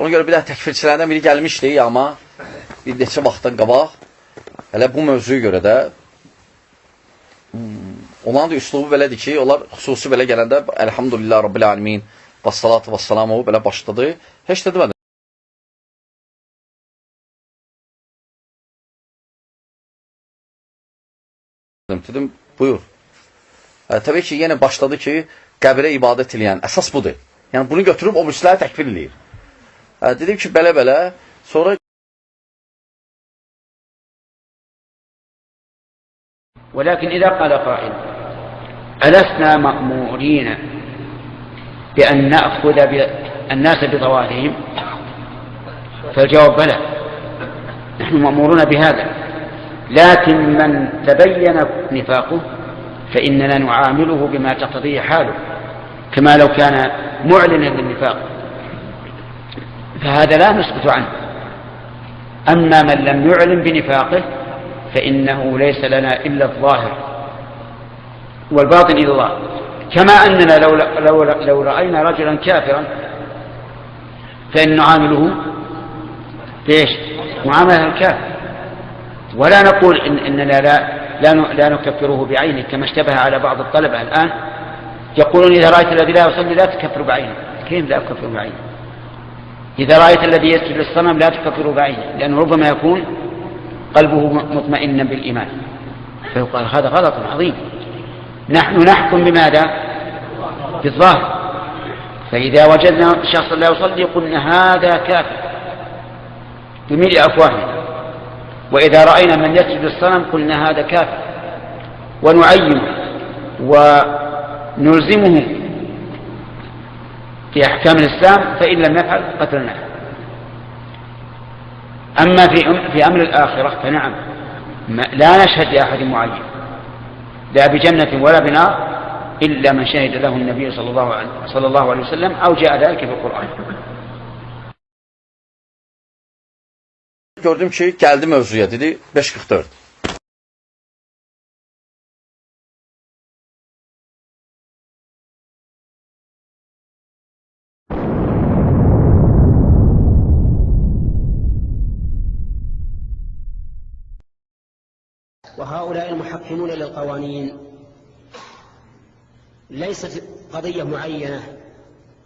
Ona görə bir də təkfirçilərdən biri gəlmişdi, amma bir neçə vaxtdan qabaq hələ bu mövzuya görə də hmm, onların da üslubu belədir ki, onlar xüsusi belə gələndə Elhamdülillah Rabbil Alemin və salatu və salamu belə başladı. Heç də demədim. Dedim, buyur. Hə, təbii ki, yenə başladı ki, qəbirə ibadət eləyən əsas budur. Yəni bunu götürüb o müsləri təkfir eləyir. Dedim ki, belə-belə, sonra ولكن إذا قال قائل ألسنا مأمورين بأن نأخذ الناس بطوافهم فالجواب بلى نحن مأمورون بهذا لكن من تبين نفاقه فإننا نعامله بما تقتضيه حاله كما لو كان معلنا للنفاق فهذا لا نسكت عنه. أما من لم يعلن بنفاقه فإنه ليس لنا إلا الظاهر والباطن إلى الله. كما أننا لو, لو, لو رأينا رجلا كافرا فإن نعامله بإيش؟ معاملة الكافر. ولا نقول إن إننا لا لا لا نكفره بعينه كما اشتبه على بعض الطلبة الآن يقولون إذا رأيت الذي لا يصلي لا تكفر بعينه. كيف لا أكفر بعينه؟ إذا رأيت الذي يسجد للصنم لا تكفر بعينه لأنه ربما يكون قلبه مطمئنا بالإيمان. فيقال هذا غلط عظيم. نحن نحكم بماذا؟ بالظاهر. فإذا وجدنا شخصا لا يصلي قلنا هذا كافر. بملء أفواهنا. وإذا رأينا من يسجد الصنم قلنا هذا كافر. ونعينه ونلزمه في أحكام الإسلام فإن لم يفعل قتلناه أما في في أمر الآخرة فنعم. لا نشهد لأحد معين لا بجنة ولا بنار إلا من شهد له النبي صلى الله عليه, صلى الله عليه وسلم أو جاء ذلك في القرآن. Gördüm ki, gəldi mövzuya, dedi 544. وهؤلاء المحكمون للقوانين. ليست قضية معينة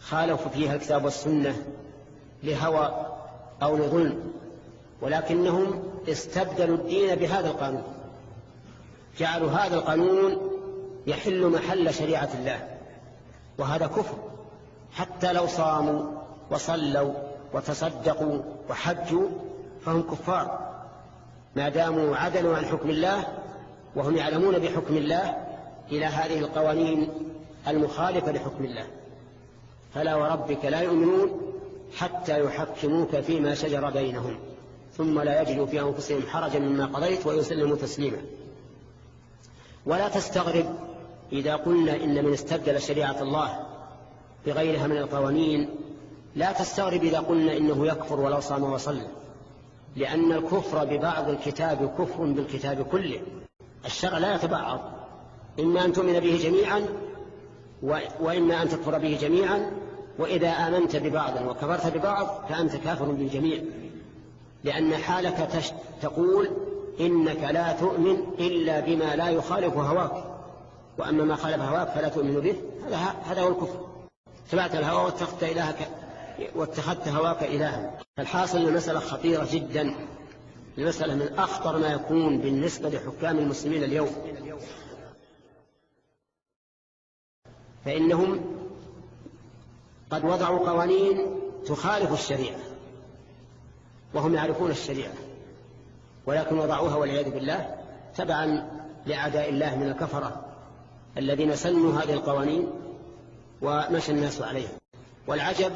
خالفوا فيها الكتاب والسنة لهوى أو لظلم ولكنهم استبدلوا الدين بهذا القانون. جعلوا هذا القانون يحل محل شريعة الله وهذا كفر حتى لو صاموا وصلوا وتصدقوا وحجوا فهم كفار. ما داموا عدلوا عن حكم الله وهم يعلمون بحكم الله إلى هذه القوانين المخالفة لحكم الله. فلا وربك لا يؤمنون حتى يحكموك فيما شجر بينهم ثم لا يجدوا في أنفسهم حرجا مما قضيت ويسلموا تسليما. ولا تستغرب إذا قلنا إن من استبدل شريعة الله بغيرها من القوانين لا تستغرب إذا قلنا إنه يكفر ولو صام وصلى. لأن الكفر ببعض الكتاب كفر بالكتاب كله. الشرع لا يتبعض. إما أن تؤمن به جميعا وإما أن تكفر به جميعا. وإذا آمنت ببعض وكفرت ببعض فأنت كافر بالجميع. لأن حالك تقول إنك لا تؤمن إلا بما لا يخالف هواك. وأما ما خالف هواك فلا تؤمن به. هذا هذا هو الكفر. اتبعت الهوى واتخذت إلهك واتخذت هواك إلها. الحاصل المسألة خطيرة جدا. المسألة من أخطر ما يكون بالنسبة لحكام المسلمين اليوم. فإنهم قد وضعوا قوانين تخالف الشريعة وهم يعرفون الشريعة ولكن وضعوها والعياذ بالله تبعا لأعداء الله من الكفرة الذين سنوا هذه القوانين ومشى الناس عليها. والعجب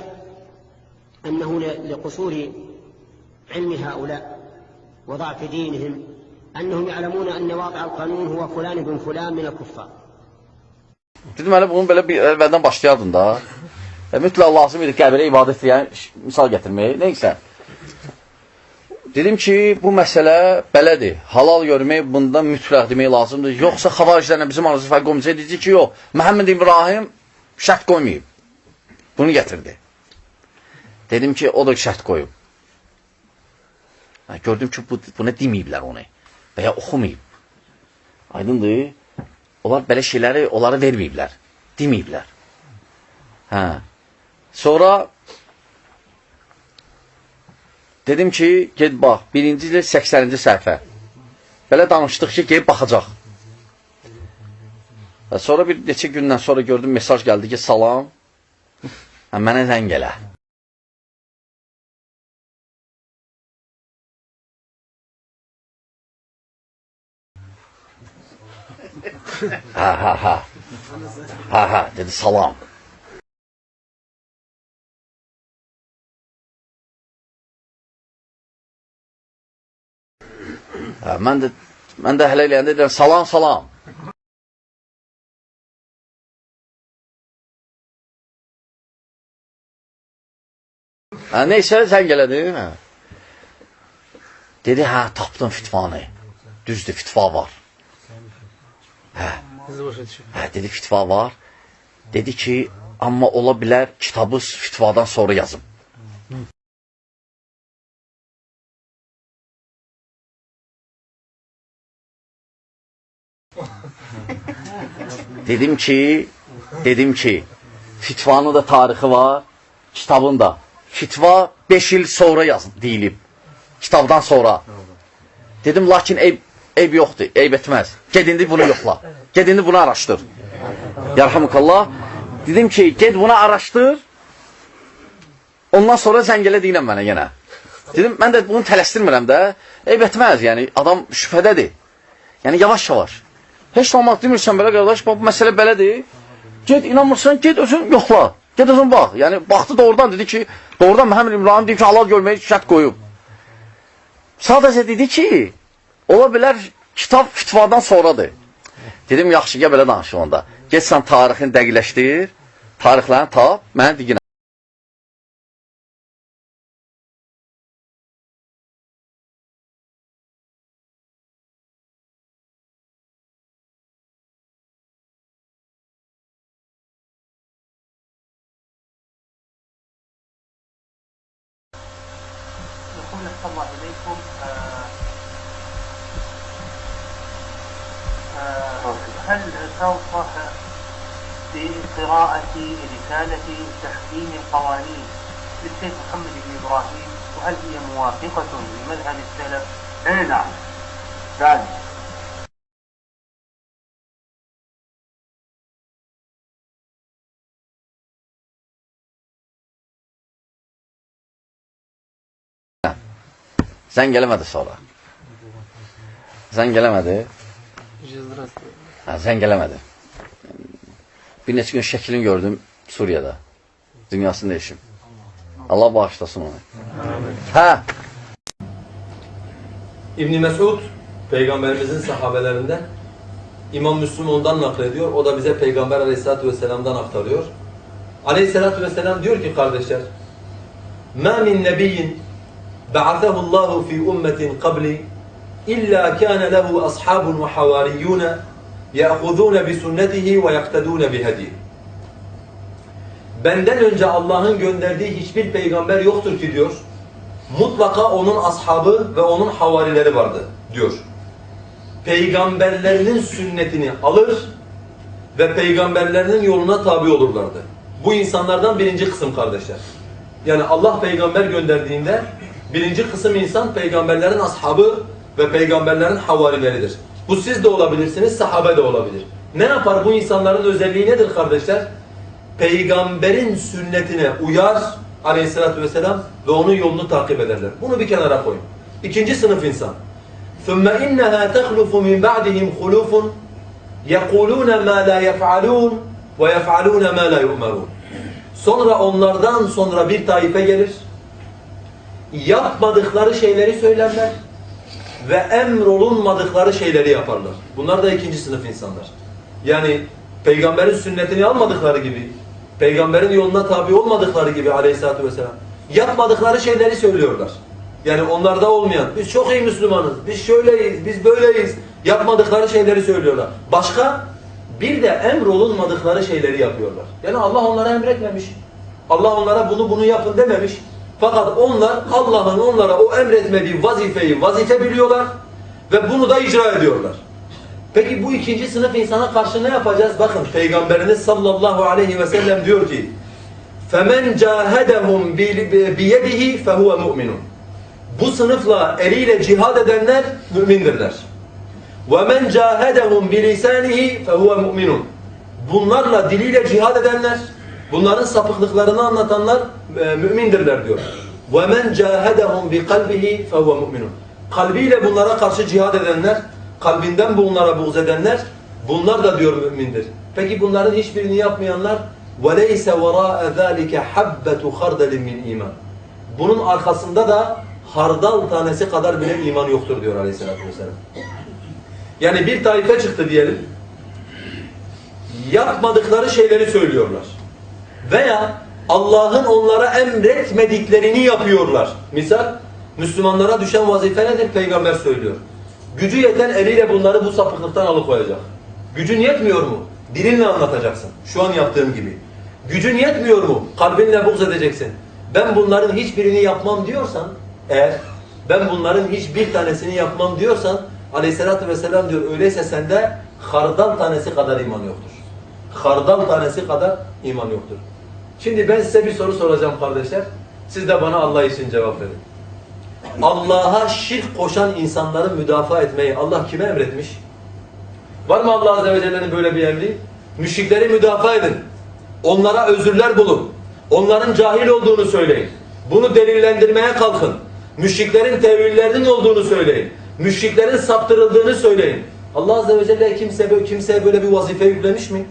أنه لقصور علم هؤلاء وضعف دينهم أنهم يعلمون أن واقع القانون هو فلان بن فلان من الكفار Dedim hələ bunu belə bir əvvəldən başlayardın da. E, mütləq lazım idi qəbirə ibadət edən misal gətirmək. Neysə. Dedim ki, bu məsələ belədir. Halal görmək bunda mütləq demək lazımdır. Yoxsa xavariclərlə bizim aramızda fərq olmayacaq. Dedi ki, yox. Məhəmməd İbrahim şərt qoymayıb. Bunu gətirdi. Dedim ki, o da şərt qoyub. Ha, gördüm ki, bu, buna deməyiblər onu. Və ya oxumayıb. Aydındır. Onlar belə şeyləri onlara verməyiblər. Deməyiblər. Hə. Sonra dedim ki, ged bax, birinci ilə 80-ci səhifə. Belə danışdıq ki, gelib baxacaq. Sonra bir neçə gündən sonra gördüm mesaj gəldi ki, salam. Hə, mənə zəng elə. Ha ha ha. Ha ha dedi salam. Ha, mən də mən də hələ eləyəndə deyirəm salam salam. Ha, neysə zəng elədi. Hə. Dedi hə tapdım fitvanı. Düzdür fitva var. Hə, dedi fitva var. Dedi ki, amma ola bilər kitabı fitvadan sonra yazım. dedim ki, dedim ki, fitvanın da tarixi var, kitabın da. Fitva 5 il sonra yaz deyilib. Kitabdan sonra. Dedim lakin eyb, eyb yoxdur, eyb etməz. Ged indi bunu yoxla. Ged indi bunu araşdır. Yarhamukallah. Dedim ki, ged bunu araşdır. Ondan sonra zəng elə deyiləm mənə yenə. Dedim, mən də bunu tələsdirmirəm də. Eyb etməz, yəni adam şübhədədir. Yəni yavaş-yavaş. Heç olmaq demirsən belə qardaş, bax bu məsələ belədir. Ged inanmırsan, ged özün yoxla. Ged özün bax. Yəni baxdı doğrudan dedi ki, doğrudan Məhəmməd İbrahim deyib ki, halal görməyi şərt qoyub. Sadəcə dedi ki, ola bilər kitab fitvadan sonradır. Dedim, yaxşı, gəl belə danışıq onda. Get sən tarixini dəqiqləşdir, tarixlərini tap, mənə diginə. يقول أحسن الله إليكم هل تنصح بقراءة رسالة تحكيم القوانين للشيخ محمد بن إبراهيم وهل هي موافقة لمذهب السلف؟ اي نعم فعلا Zəng eləmədi sonra. Zəng eləmədi. Ha, sen gelemedin. Bir neçə gün şəklini gördüm Suriyada. Dünyasını değişim. Allah bağışlasın onu. Hə. İbn Mesud peygamberimizin sahabelerinden İmam Müslüm ondan naklediyor. O da bize peygamber Aleyhisselatü vesselam'dan aktarıyor. Aleyhisselatü vesselam diyor ki kardeşler: "Ma min nebiyyin ba'athahu Allahu fi ummetin qabli İlla kana lehu ashabun ve havariyun ya'khudun bi sunnetihi ve yaktadun bi hadihi. Benden önce Allah'ın gönderdiği hiçbir peygamber yoktur ki diyor. Mutlaka onun ashabı ve onun havarileri vardı diyor. Peygamberlerinin sünnetini alır ve peygamberlerinin yoluna tabi olurlardı. Bu insanlardan birinci kısım kardeşler. Yani Allah peygamber gönderdiğinde birinci kısım insan peygamberlerin ashabı ve peygamberlerin havarileridir. Bu siz de olabilirsiniz, sahabe de olabilir. Ne yapar bu insanların özelliği nedir kardeşler? Peygamberin sünnetine uyar aleyhissalatü vesselam ve onun yolunu takip ederler. Bunu bir kenara koyun. İkinci sınıf insan. ثُمَّ اِنَّهَا تَخْلُفُ مِنْ بَعْدِهِمْ خُلُوفٌ يَقُولُونَ مَا لَا يَفْعَلُونَ وَيَفْعَلُونَ مَا لَا يُؤْمَرُونَ Sonra onlardan sonra bir taife gelir. Yapmadıkları şeyleri söylerler ve emrolunmadıkları şeyleri yaparlar. Bunlar da ikinci sınıf insanlar. Yani peygamberin sünnetini almadıkları gibi, peygamberin yoluna tabi olmadıkları gibi aleyhissalatü vesselam yapmadıkları şeyleri söylüyorlar. Yani onlarda olmayan, biz çok iyi Müslümanız, biz şöyleyiz, biz böyleyiz, yapmadıkları şeyleri söylüyorlar. Başka, bir de emrolunmadıkları şeyleri yapıyorlar. Yani Allah onlara emretmemiş. Allah onlara bunu bunu yapın dememiş. Fakat onlar Allah'ın onlara o emretmediği vazifeyi vazife biliyorlar ve bunu da icra ediyorlar. Peki bu ikinci sınıf insana karşı ne yapacağız? Bakın Peygamberimiz sallallahu aleyhi ve sellem diyor ki فَمَنْ جَاهَدَهُمْ بِيَدِهِ فَهُوَ مُؤْمِنٌ Bu sınıfla eliyle cihad edenler mümindirler. وَمَنْ جَاهَدَهُمْ بِلِسَانِهِ فَهُوَ مُؤْمِنٌ Bunlarla diliyle cihad edenler, bunların sapıklıklarını anlatanlar e, mümindirler diyor. وَمَنْ جَاهَدَهُمْ بِقَلْبِهِ فَهُوَ مُؤْمِنٌ Kalbiyle bunlara karşı cihad edenler, kalbinden bunlara buğz edenler, bunlar da diyor mümindir. Peki bunların hiçbirini yapmayanlar وَلَيْسَ وَرَاءَ ذَٰلِكَ حَبَّةُ خَرْدَلٍ مِنْ iman. Bunun arkasında da hardal tanesi kadar bile iman yoktur diyor aleyhissalatü vesselam. Yani bir taife çıktı diyelim. Yapmadıkları şeyleri söylüyorlar. Veya Allah'ın onlara emretmediklerini yapıyorlar. Misal Müslümanlara düşen vazife nedir? Peygamber söylüyor. Gücü yeten eliyle bunları bu sapıklıktan alıkoyacak. Gücün yetmiyor mu? Dilinle anlatacaksın. Şu an yaptığım gibi. Gücün yetmiyor mu? Kalbinle buğz edeceksin. Ben bunların hiçbirini yapmam diyorsan eğer ben bunların hiçbir tanesini yapmam diyorsan aleyhissalatü vesselam diyor öyleyse sende hardal tanesi kadar iman yoktur. Hardal tanesi kadar iman yoktur. Şimdi ben size bir soru soracağım kardeşler. Siz de bana Allah için cevap verin. Allah'a şirk koşan insanları müdafaa etmeyi Allah kime emretmiş? Var mı Allah Azze ve Celle'nin böyle bir emri? Müşrikleri müdafaa edin. Onlara özürler bulun. Onların cahil olduğunu söyleyin. Bunu delillendirmeye kalkın. Müşriklerin tevillerinin olduğunu söyleyin. Müşriklerin saptırıldığını söyleyin. Allah Azze ve Celle kimse, kimseye böyle bir vazife yüklemiş mi?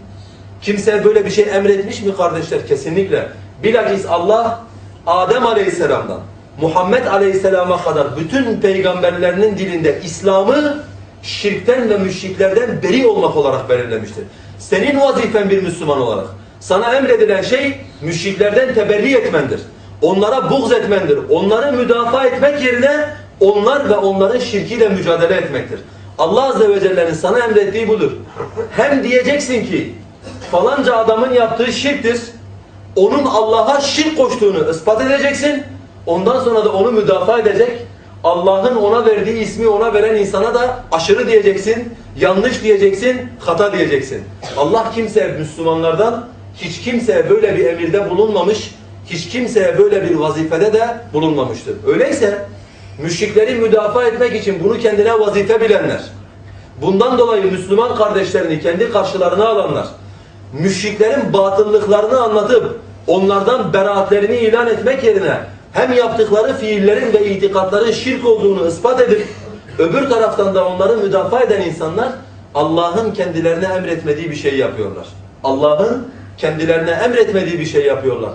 Kimseye böyle bir şey emretmiş mi kardeşler? Kesinlikle. Bilakis Allah Adem Aleyhisselam'dan Muhammed Aleyhisselam'a kadar bütün peygamberlerinin dilinde İslam'ı şirkten ve müşriklerden beri olmak olarak belirlemiştir. Senin vazifen bir Müslüman olarak sana emredilen şey müşriklerden teberri etmendir. Onlara buğz etmendir. Onları müdafaa etmek yerine onlar ve onların şirkiyle mücadele etmektir. Allah Azze ve Celle'nin sana emrettiği budur. Hem diyeceksin ki falanca adamın yaptığı şirktir. Onun Allah'a şirk koştuğunu ispat edeceksin. Ondan sonra da onu müdafaa edecek. Allah'ın ona verdiği ismi ona veren insana da aşırı diyeceksin, yanlış diyeceksin, hata diyeceksin. Allah kimseye Müslümanlardan hiç kimseye böyle bir emirde bulunmamış, hiç kimseye böyle bir vazifede de bulunmamıştır. Öyleyse müşrikleri müdafaa etmek için bunu kendine vazife bilenler, bundan dolayı Müslüman kardeşlerini kendi karşılarına alanlar, müşriklerin batıllıklarını anlatıp onlardan beraatlerini ilan etmek yerine hem yaptıkları fiillerin ve itikatların şirk olduğunu ispat edip öbür taraftan da onları müdafaa eden insanlar Allah'ın kendilerine emretmediği bir şey yapıyorlar. Allah'ın kendilerine emretmediği bir şey yapıyorlar.